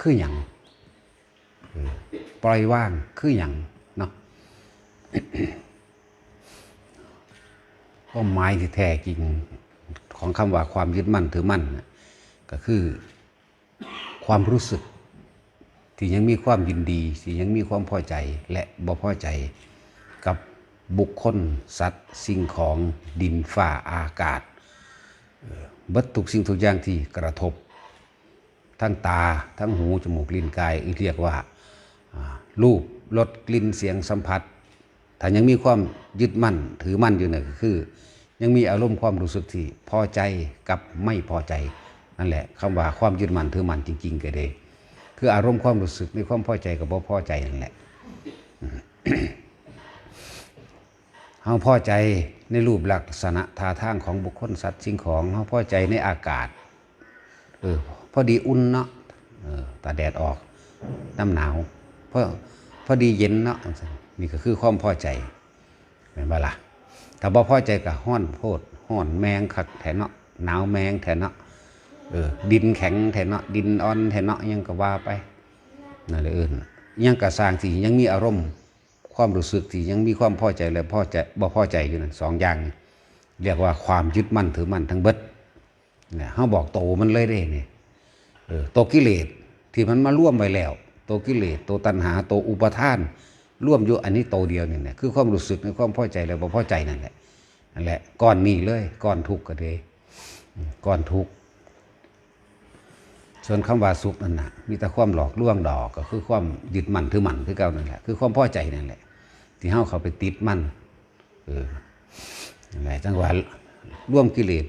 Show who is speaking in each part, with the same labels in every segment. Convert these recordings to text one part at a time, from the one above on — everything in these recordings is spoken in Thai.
Speaker 1: คืออย่างปล่อยว่างคืออย่างเนาะก็หมายที่แท้จริงของคำว่าความยึดมั่นถือมั่นก็คือความรู้สึก ที่ยังมีความยินดี ที่ยังมีความพอใจและบ่พอใจกับบุคคลสัตว์สิ่งของดินฟ้าอากาศเอ่อเบัดทุกสิ่งทุกอย่างที่กระทบ ทั้งตา ทั้งหู จมูก ลิ้น กายเรียกว่ารูปรสกลิ่น เสียง สัมผัส ถ้ายังมีความยึดมั่น ถือมั่นอยู่เนี่ยก็คือ ยังมีอารมณ์ความรู้สึกที่พอใจกับไม่พอใจ นั่นแหละคำว่าความยึดมั่นถือมั่นจริง ๆ ก็เลยคืออารมณ์ความรู้สึกในความพอใจกับบ่พอใจนั่นแหละเฮาพอใจในรูปลักษณะท่าทางของบุคคลสัตว์สิ่งของเฮาพอใจในอากาศ เออ พอดีอุ่นเนาะตาแดดออกน้ำหนาวพอพอดีเย็นเนาะนี่ก็คือความพอใจเป็นเวลาถ้าบ่พอใจก็ห้อนโพดห้อนแมงคักแถเนาะหนาวแมงแถเนาะเออดินแข็งแถเนาะดินอ่อนแถเนาะยังก็ว่าไปนั่นเลยเอิ้นยังกระสร้างที่ยังมีอารมณ์ ความรู้สึกที่ยังมีความพอใจและพอใจบ่พอใจอยู่นั่นสองอย่าง เรียกว่าความยึดมั่นถือมั่นทั้งเบิดเนี่ยเฮาบอกโตมันเลยเด้เนี่เออ ตัวกิเลสที่มันมาร่วมไว้แล้ว ตัวกิเลสตัวตัณหาตัวอุปทาน ร่วมอยู่อันนี้โตวเดียวนี่แหละคือความรู้สึกในความพอใจและบ่พอใจนั่นแหละนั่นแหละก้อนนี้เลยก้อนทุกข์ก็เลยก้อนทุกข์ส่วนคำว่าสุขนั่นนะมีแต่ความหลอกลวงดอกก็คือความยึดมั่นถือมั่นคือเก่านั่นแหละคือความพอใจนั่นแหละ ที่เฮาเขาไปติดมั่นเออนั่นแหละจังหวะร่วมกิเลส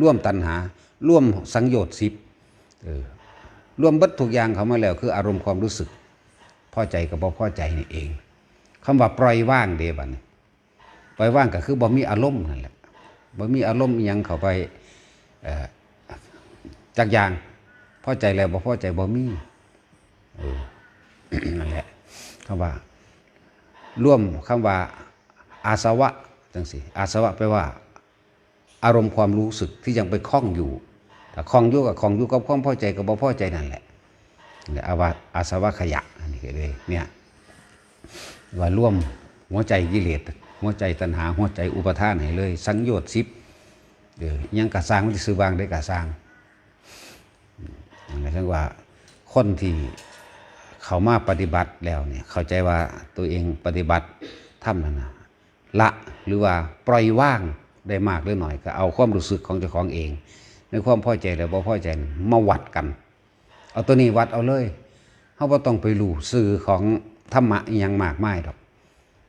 Speaker 1: ร่วมตัณหา ร่วมสังโยชน์สิบเออ รวมบัดทุกอย่างเขามาแล้ว คืออารมณ์ความรู้สึกพอใจกับบ่พอใจนี่เองคำว่าปล่อยว่างเดบันปล่อยว่างก็คือบ่มีอารมณ์นั่นแหละบ่มีอารมณ์ยังเข้าไปจักอย่างพอใจแล้วบ่พอใจบ่มีนั่นแหละคำว่า ร่วมคำว่า อาสวะจังสิอาสวะแปลว่า อารมณ์ความรู้สึกที่ยังไปคล้องอยู่ ถ้าคลองอยู่กับคล้องอยู่กับความพอใจกับบ่พอใจนั่นแหละหละอาวาอาสวะขยะนนี้ก็เลยเนี่ยว่าร่วมหัวใจกิเลสหัวใจตัณหาหัวใจอุปทานให้เลย สังโยชน์สิบเออยังกะสร้างมันจะซื้อวางได้กะสร้างนั่นแหละถึงว่าคนที่เขามาปฏิบัติแล้วเนี่ยเข้าใจว่าตัวเองปฏิบัติทำนั่นนะละหรือว่าปล่อยว่างได้มากหรือหน่อยก็เอาความรู้สึกของเจ้าของเอง ในความพอใจหรือบ่พอใจมาวัดกัน เอาตัวนี้วัดเอาเลยเขาบ่ต้องไปรู้สื่อของธรรมะอหยังมากมายดอก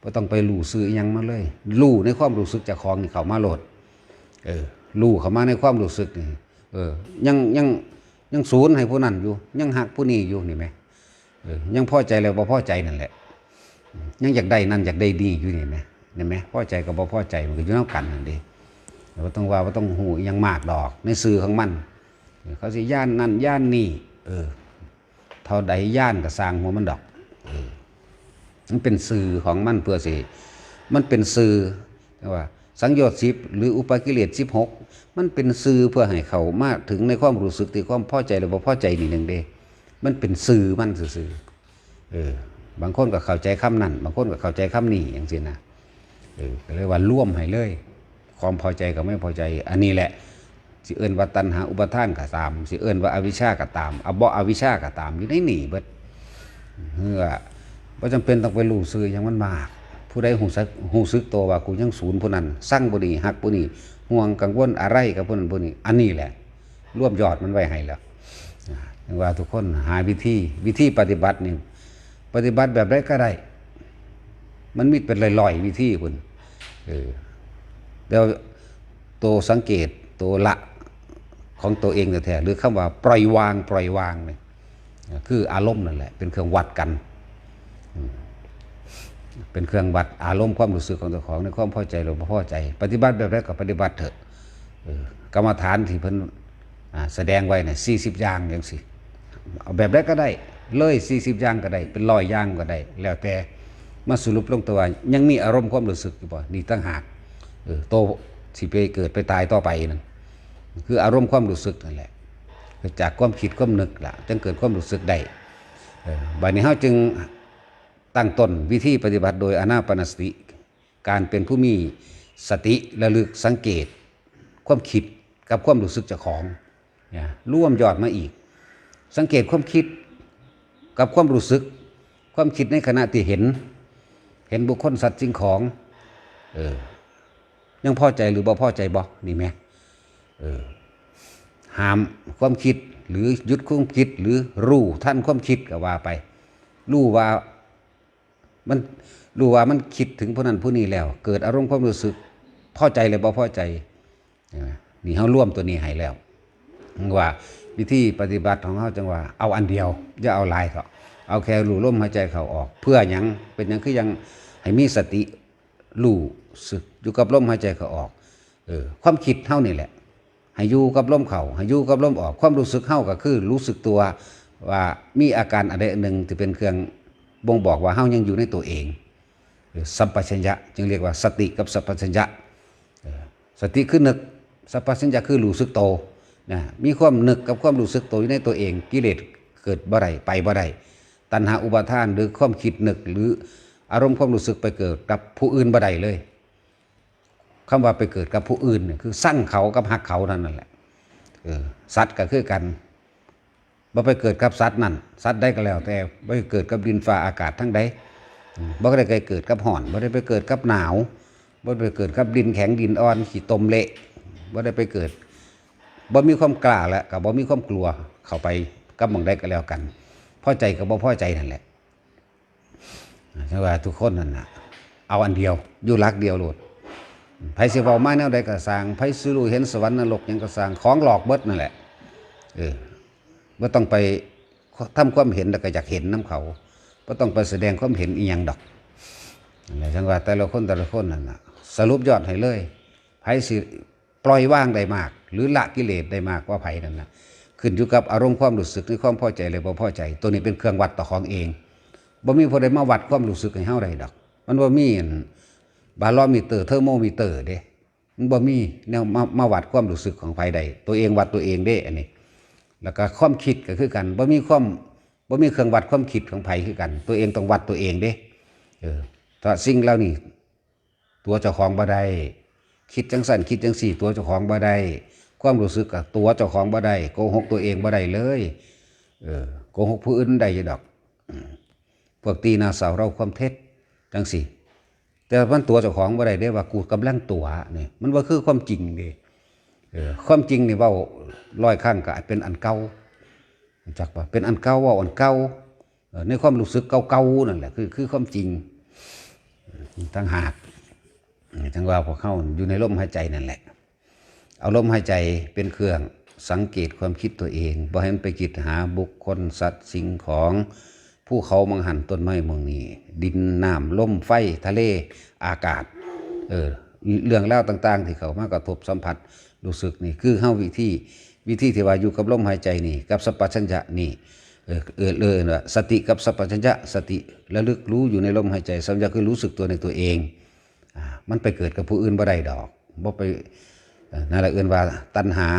Speaker 1: บ่ต้องไปรู้สื่ออหยังมาเลยรู้ในความรู้สึกจากของนี่เขามาโหลด เออรู้เขามาในความรู้สึกนี่เออ ยังยังยังศูนย์ให้ผู้นั้นอยู่ ยังหักผู้นี้อยู่นี่ไหมเออยังพอใจแล้วบ่พอใจนั่นแหละ ยังอยากได้นั่นอยากได้ดีอยู่นี่ไหมเห็นไหมพอใจกับบ่พอใจมันก็อยู่นำกันนั่นเอง เราต้องว่าว่าต้องหูยังมากดอก ในสื่อของมัน เขาสิย่านนั่นย่านนี่เออ เท่าใดย่านก็สร้างหัวมันดอกเออมันเป็นสื่อของมันเพื่อสิ มันเป็นสื่อว่าสังโยชน์สิบหรืออุปกิเลสสิบหกมันเป็นสื่อเพื่อให้เขามาถึงในความรู้สึกที่ความพอใจหรือบ่พอใจนี่หนึ่งเด้มันเป็นสื่อมันสื่อเออ บางคนก็เข้าใจคำนั้น บางคนก็เข้าใจคำนี้อย่างสินะเออก็เลยว่าร่วมให้เลย ความพอใจกับไม่พอใจ อันนี้แหละสิเอิ้นว่าตัณหาอุปทานก็ตามสิเอิ้นว่าอวิชชาก็ตามอบ่อวิชชาก็ตามอยู่ในนี่เบิดเพื่อบ่จำเป็นต้องไปรู้ซื่อยังมันมาก ผู้ใดหูสึกหูสึกตัวว่ากูยังศูนย์ผู้นั้นสร้างบ่ดีฮักผู้นี้ห่วงกังวลอะไรกับผู้นั้นผู้นี้อันนี้แหละรวบยอดมันไว้ให้แล้วว่าทุกคนหาวิธีวิธีปฏิบัตินี่ปฏิบัติแบบใดก็ได้ มันมีเป็นลอยๆวิธีพุ่นเออ แล้วตัวสังเกตตัวละของตัวเองแท้หรือคำว่าปล่อยวางปล่อยวางเนี่ยคืออารมณ์นั่นแหละเป็นเครื่องวัดกัน เป็นเครื่องวัดอารมณ์ความรู้สึกของตัวของในความพอใจหรือไม่พอใจ ปฏิบัติแบบแรกก็ปฏิบัติเถอะกรรมฐานที่เพิ่นแสดงไว้เนี่ยสี่สิบอย่างอย่างสิเอาแบบแรกก็ได้เลยสี่สิบอย่างก็ได้ เป็นร้อยอย่างก็ได้ แล้วแต่มาสรุปลงตัวยังมีอารมณ์ความรู้สึกอยู่บ่นี่ตั้งหาก เออโตสิไปเกิดไปตายต่อไปนั่นคืออารมณ์ความรู้สึกนั่นแหละจากความคิดความนึกล่ะจึงเกิดความรู้สึกได้บัดนี้เฮาจึงตั้งต้นวิธีปฏิบัติโดยอนาปานสติ การเป็นผู้มีสติระลึกสังเกต ความคิดกับความรู้สึกเจ้าของร่วมยอดมาอีก สังเกตความคิดกับความรู้สึก ความคิดในขณะที่เห็น เห็นบุคคลสัตว์สิ่งของ เออ ยังพอใจหรือบ่พอใจบ่นี่ไหมเออห้ามความคิดหรือหยุดความคิดหรือรู้ท่านความคิดก็ว่าไป รู้ว่ามันรู้ว่ามันคิดถึงผู้นั้นผู้นี้แล้ว เกิดอารมณ์ความรู้สึกพอใจหรือบ่พอใจนี่เขาร่วมตัวนี้ให้แล้วว่าวิธีปฏิบัติของเขาจังว่า เอาอันเดียวอย่าเอาหลายเขาเอาแค่รู้ลมหายใจเขาออก เพื่อยังเป็นยังคือยังให้มีสติ รู้สึกอยู่กับลมหายใจเขาออกเออความคิดเท่านี่แหละให้อยู่กับลมเขาให้อยู่กับลมออก ความรู้สึกเข้าก็คือรู้สึกตัวว่ามีอาการอะไรหนึ่งที่เป็นเครื่องบ่งบอกว่าเฮายังอยู่ในตัวเองหรือสัมปชัญญะจึงเรียกว่าสติกับสัมปชัญญะสติคือนึกสัพพัญญะคือรู้สึกโตนะมีความนึกกับความรู้สึกโตอยู่ในตัวเอง กิเลสเกิดบ่ได้ไปบ่ได้ตัณหาอุปาทานหรือความคิดนึกหรือ อารมณ์ความรู้สึกไปเกิดกับผู้อื่นบ่ได้เลยคำว่าไปเกิดกับผู้อื่นเนี่ยคือสร้างเขากับหักเขานั่นแหละเออสัตว์ก็คือกันบ่ไปเกิดกับสัตว์นั่นสัตว์ได้ก็แล้ว แต่บ่ไปเกิดกับดินฟ้าอากาศทั้งใดบ่ได้ไปเกิดกับห่อนบ่ได้ไปเกิดกับหนาวบ่ได้ไปเกิดกับดินแข็งดินอ่อนขี้ตมเละบ่ได้ไปเกิดบ่มีความกล้าแล้วกับบ่มีความกลัวเข้าไปกับมองได้ก็แล้วกันพอใจกับบ่พอใจนั่นแหละ ใช่ว่าทุกคนนั่นนะเอาอันเดียว อยู่รักเดียวโลดไผสิเว้ามาแนวใดก็สร้างไผสิรู้เห็นสวรรค์นรกหยังก็สร้างของหลอกเบิดนั่นแหละ เออบ่ต้องไปทำความเห็นแล้วก็อยากเห็นน้ำเขาบ่ต้องไปแสดงความเห็นอีหยังดอกนั่นแหละจังว่าแต่ละคนแต่ละคนนั่นนะสรุปยอดให้เลยไผสิปล่อยว่างได้มาก หรือละกิเลสได้มากกว่าไผนั่นนะขึ้นอยู่กับอารมณ์ความรู้สึกหรือความพอใจหรือบ่พอใจ ตัวนี้เป็นเครื่องวัดต่อของเอง บ่มีผู้ใดมาวัดความรู้สึกให้เฮาได้ดอก มันบ่มีบาลอมีเตอร์เทอร์โมมีเตอร์เด้มันบ่มีแนวมามาวัดความรู้สึกของไผใดตัวเองวัดตัวเองเด้อันนี้ แล้วก็ความคิดก็คือกันบ่มีความบ่มีเครื่องวัดความคิดของไผคือกัน ตัวเองต้องวัดตัวเองเด้เออถ้าสิ่งเหล่านี้ตัวเจ้าของบ่ได้คิดจังสั่นคิดจังสี่ ตัวเจ้าของบ่ได้ความรู้สึกกับตัวเจ้าของบ่ได้โกหกตัวเองบ่ได้เลย เออโกหกผู้อื่นได้อยู่ดอกอ พวกตีนาสาวเราความเท็จจังสี่แต่มันตัวเจ้าของบ่ได้ได้ว่ากูกำลังตัวนี่มันว่าคือความจริงเดิเออความจริงนี่ว่าร้อยครั้งก็อาจเป็นอันเก่าจักปะเป็นอันเก่าว่าอันเก่าในความรู้สึกเก่าๆนั่นแหละคือคือความจริงทั้งหากทั้งว่าพวกเข้าอยู่ในลมหายใจนั่นแหละ เอาลมหายใจเป็นเครื่องสังเกตความคิดตัวเองบ่ให้มันไปคิดหาบุคคลสัตว์สิ่งของ ผู้เขามังหันต้นไม้เมืองนี้ดินน้ำลมไฟทะเลอากาศ เออเรื่องเล่าต่าง ๆ ที่เขามากระทบสัมผัสรู้สึกนี่คือเข้าวิธีวิธีที่ว่าอยู่กับลมหายใจนี่ กับสัพพัญญะนี่เออเออเลยว่าสติกับสัพพัญญะสติระลึกรู้อยู่ในลมหายใจสัมปชัญญะคือรู้สึกตัวในตัวเองอ่ามันไปเกิดกับผู้อื่นบ่ได้ดอกบ่ไปนั่นแหละเอื่นว่าตัณหา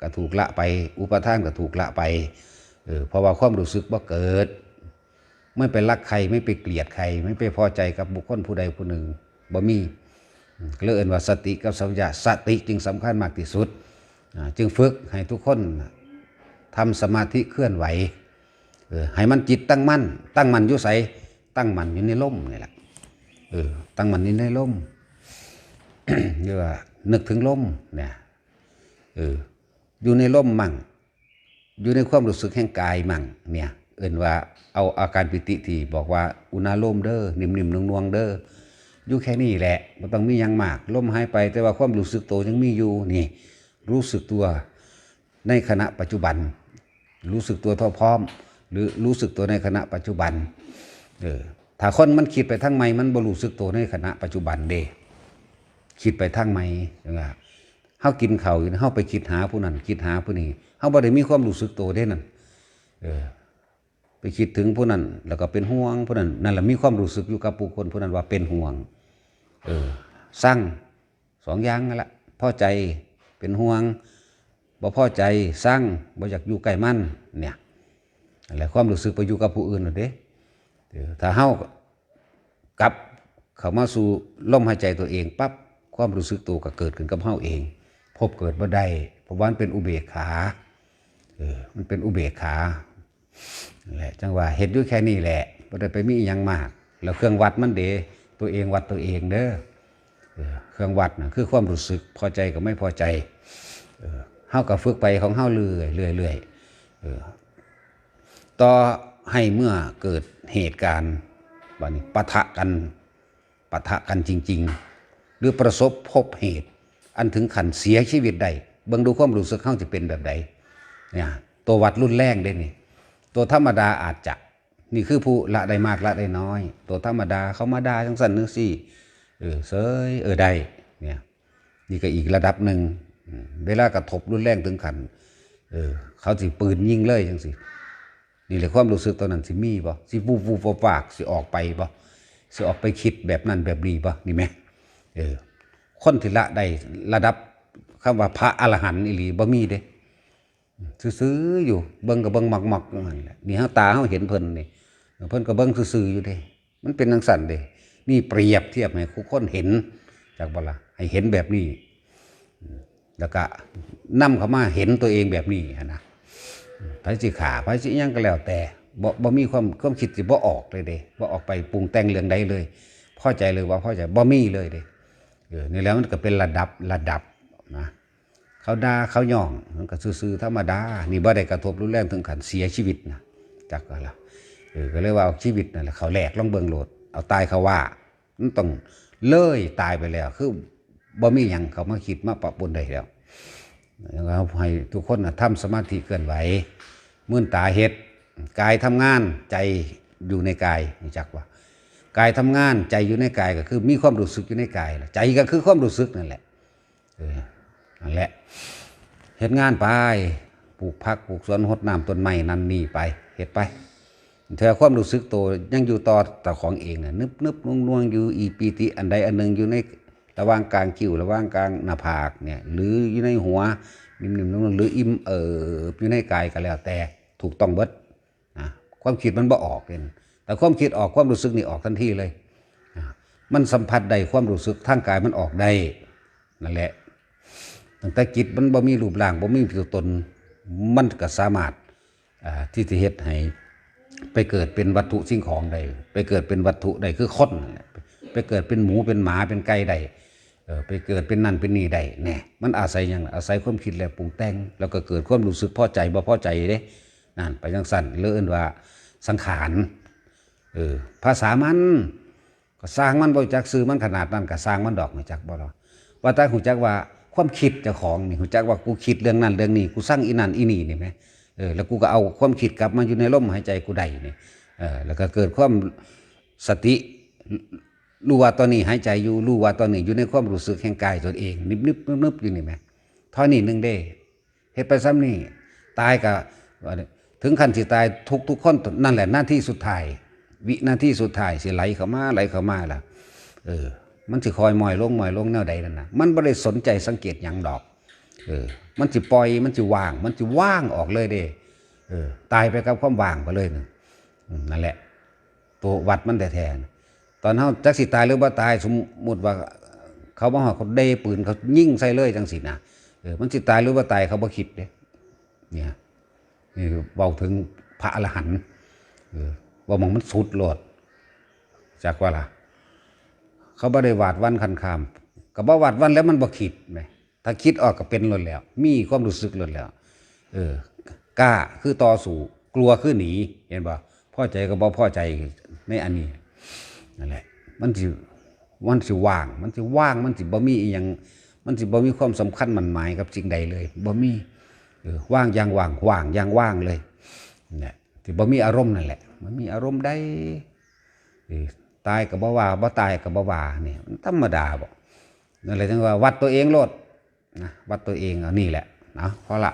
Speaker 1: ก็ถูกละไป อุปทานก็ถูกละไปเออเพราะว่าความรู้สึกบ่เกิด ไม่ไปรักใครไม่ไปเกลียดใคร ไม่ไปพอใจกับบุคคลผู้ใดผู้หนึ่งบ่มีเลยเอื่นว่าสติกับสัมปชัญญะสติจึงสำคัญมากที่สุด จึงฝึกให้ทุกคนทำสมาธิเคลื่อนไหวให้มันจิตตั้งมั่น ตั้งมั่นอยู่ใสตั้งมั่นอยู่ในล่มนี่แหละเออตั้งมั่นอยู่ในล่มเรียกว่านึกถึงล่มเนี่ยเอออยู่ในล่มมั่ง อยู่ในความรู้สึกแห่งกายมั่งเนี่ย เอื่นว่าเอาอาการปิติที่บอกว่าอุณาโลมเด้อนิ่มๆนวงๆเด้ออยู่แค่นี้แหละมันต้องมียังมากลมหายไปแต่ว่าความรู้สึกตัวยังมีอยู่นี่ รู้สึกตัวในขณะปัจจุบัน รู้สึกตัวเท่าพร้อม หรือรู้สึกตัวในขณะปัจจุบันเออถ้าคนมันคิดไปทางไม่มันบ่รู้สึกตัวในขณะปัจจุบันเด้คิดไปทางไม่ใช่ไหมเฮากินเข้าวอยู่นะเฮาไปคิดหาผู้นั้นคิดหาผู้นี้เฮาบ่ได้มีความรู้สึกตัวเด้นั่นเออ ไปคิดถึงผู้นั้น แล้วก็เป็นห่วงผู้นั้นนั่นแหละมีความรู้สึกอยู่กับผู้คนผู้นั้นว่าเป็นห่วง เออสร้างสองอย่างนั่นแหละพอใจเป็นห่วงบ่พอใจสร้างบ่อยากอยู่ใกล้มันเนี่ยนั่นแหละความรู้สึกไปอยู่กับผู้อื่นน่ะเด้ถ้าเฮากลับเข้ามาสู่ลมหายใจตัวเองปั๊บความรู้สึกตัวก็เกิดขึ้นกับเฮาเอง พบเกิดบ่ได้เพราะว่ามันเป็นอุเบกขาเออมันเป็นอุเบกขา แหละจังว่าเฮ็ดอยู่แค่นี้แหละบ่ได้ไปมีอิหยังมาก แล้วเครื่องวัดมันเดตัวเองวัดตัวเองเด้อเออเครื่องวัดนะคือความรู้สึกพอใจกับไม่พอใจเฮาก็ฝึกไปของเฮาเรื่อยเรื่อยเรื่อยต่อให้เมื่อเกิดเหตุการณ์บัดนี้ปะทะกันปะทะกันจริง ๆ หรือประสบพบเหตุ อันถึงขันเสียชีวิตได้เบิ่งดูความรู้สึกเฮาจะเป็นแบบใดเนี่ยตัววัดรุ่นแรงเด้นี่ ตัวธรรมดาอาจจะนี่คือผู้ละได้มากละได้น้อย ตัวธรรมดาเขามาด่าจังสันนึกสิเออเซยเออได้เนี่ยนี่ก็อีกระดับหนึ่งเวลากระทบรุนแรงถึงขันเออเขาสิปืนยิงเลยจังสินี่แหละความรู้สึกตอนนั้นสิมีบ่สิวูบวูบปากสิออกไปบ่สิออกไปคิดแบบนั้นแบบนี้บ่นี่ไหมเออคนที่ละได้ระดับคำว่าพระอรหันต์อีหลีบ่มีเด้ ซื่อๆอยู่เบิ่งก็เบิ่งหมักๆนั่นแหละนี่เฮาตาเฮาเห็นเพิ่นนี่เพิ่นก็เบิ่งซื่อๆอยู่เด้มันเป็นจังซั่นเด้นี่เปรียบเทียบให้ทุกคนเห็นจากบ่ล่ะให้เห็นแบบนี้แล้วก็นำเข้ามาเห็นตัวเองแบบนี้หั้นนะไผสิขาไผสิหยังก็แล้วแต่บ่บ่มีความความคิดสิบ่ออกเลยเด้บ่ออกไปปรุงแต่งเรื่องใดเลยพอใจเลยว่าพอใจบ่มีเลยเด้เออนี่แล้วมันก็เป็นระดับระดับนะ เขาด่าเขาย่องมันก็ซื่อๆธรรมดานี่บ่ได้กระทบรุนแรงถึงขั้นเสียชีวิตนะจักว่าล่ะเออก็เลยว่าเอาชีวิตนั่นแหละเขาแหลกลองเบิงโลด เอาตายเขาว่ามันต้องเลยตายไปแล้ว คือบ่มีหยังเขามาคิดมาปะปนได้แล้วเราให้ทุกคนน่ะทำสมาธิเคลื่อนไหวมื่นตาเฮ็ดกายทำงานใจอยู่ในกายนี่จักว่ากายทำงานใจอยู่ในกายก็คือมีความรู้สึกอยู่ในกายใจก็คือความรู้สึกนั่นแหละเออ นั่นแหละเฮ็ดงานไปปลูกผักปลูกสวนรดน้ำต้นไม้นั่นนี่ไปเฮ็ดไปเธอความรู้สึกตัวยังอยู่ต่อแต่ของเองน่ะนึบนึบนวงนวงอยู่อีปีติอันใดอันหนึ่งอยู่ในระหว่างกลางคิ้วระหว่างกลางหน้าผากเนี่ยหรืออยู่ในหัวนิ่มๆนุ่มๆหรืออิ่มเอิบอยู่ในกายก็แล้วแต่ถูกต้องเบิดนะความคิดมันบ่ออกเลยแต่ความคิดออกความรู้สึกนี่ออกทันทีเลย มันสัมผัสได้ความรู้สึกทางกายมันออกได้นั่นแหละ ตั้งแต่จิตมันบ่มีรูปร่างบ่มีตัวตนมันก็สามารถที่จะเฮ็ดให้ไปเกิดเป็นวัตถุสิ่งของใดไปเกิดเป็นวัตถุใดคือคนไปเกิดเป็นหมูเป็นหมาเป็นไก่ใดไปเกิดเป็นนั่นเป็นนี่ใดแน่มันอาศัยหยังอาศัยความคิดและปรุงแต่งแล้วก็เกิดความรู้สึกพอใจบ่พอใจเด้นั่นไปจังสั่นเลื่อนว่าสังขารเออภาษามันก็สร้างมันบ่จักซื้อมันขนาดนั้นก็สร้างมันดอกไม่จักบ่หรอว่าแต่หูจักว่า ความคิดเจ้าของนี่หูจักว่ากูคิดเรื่องนั้นเรื่องนี้กูสร้างอีนั่นอีนี่นี่ไหมเออแล้วกูก็เอาความคิดกลับมาอยู่ในลมหายใจกูได้นี่เออแล้วก็เกิดความสติรู้ว่าตอนนี้หายใจอยู่รู้ว่าตอนนี้อยู่ในความรู้สึกแห่งกายตนเองนิบนิบนึบนึบอยู่นี่ไหมเท่านี้หนึ่งเด้เฮ็ดไปซ้ำนี่ตายก็ว่าเนี่ยถึงขั้นสิตายทุกทุกคนนั่นแหละหน้าที่สุดท้าย วินาทีสุดท้ายสิไหลเข้ามาไหลเข้ามาล่ะ เออ มันสิคอยมอยลงมอยลงแนวใดนั่นนะมันไม่ได้สนใจสังเกตหยังดอกเออมันสิปล่อยมันสิว่าง มันสิว่างออกเลยเด้เออตายไปกับความว่างไปเลยนะนั่นแหละ ตัววัดมันแต่แทนตอนเขาจักสิตายหรือว่าตายสมมติว่า เขาบ่ฮอดเขาเดปืนเขายิ่งใส่เลยจังสินะเออมันสิตายหรือว่าตายเขาบ่คิดเด้เนี่ยนี่เว้าถึงพระอรหันต์เออว่ามองมันสุดโลดจากว่าล่ะ เขาบ่ได้วาดวันคันคามก็บ่วาดวันแล้วมันบ่คิดไหมถ้าคิดออกก็เป็นลดแล้ว มีความรู้สึกลดแล้ว เออกล้าคือต่อสู้กลัวคือหนีเห็นบ่พ่อใจก็บ่พ่อใจในอันนี้นั่นแหละมันสิมันสิว่าง มันสิว่างมันสิบ่มีอีหยังมันสิบ่มีความสำคัญมันหมายกับสิ่งใดเลยบ่มีเออว่างอย่างว่างว่างอย่างว่างเลยนั่นแหละที่บ่มีอารมณ์นั่นแหละ มันมีอารมณ์ได้ ตายกับบ่ว่าบ่ตายกับบ่ว่านี่มันธรรมดาบ่นั่นเลยถึงว่าวัดตัวเองโลดนะวัดตัวเองเอานี่แหละนะพอละ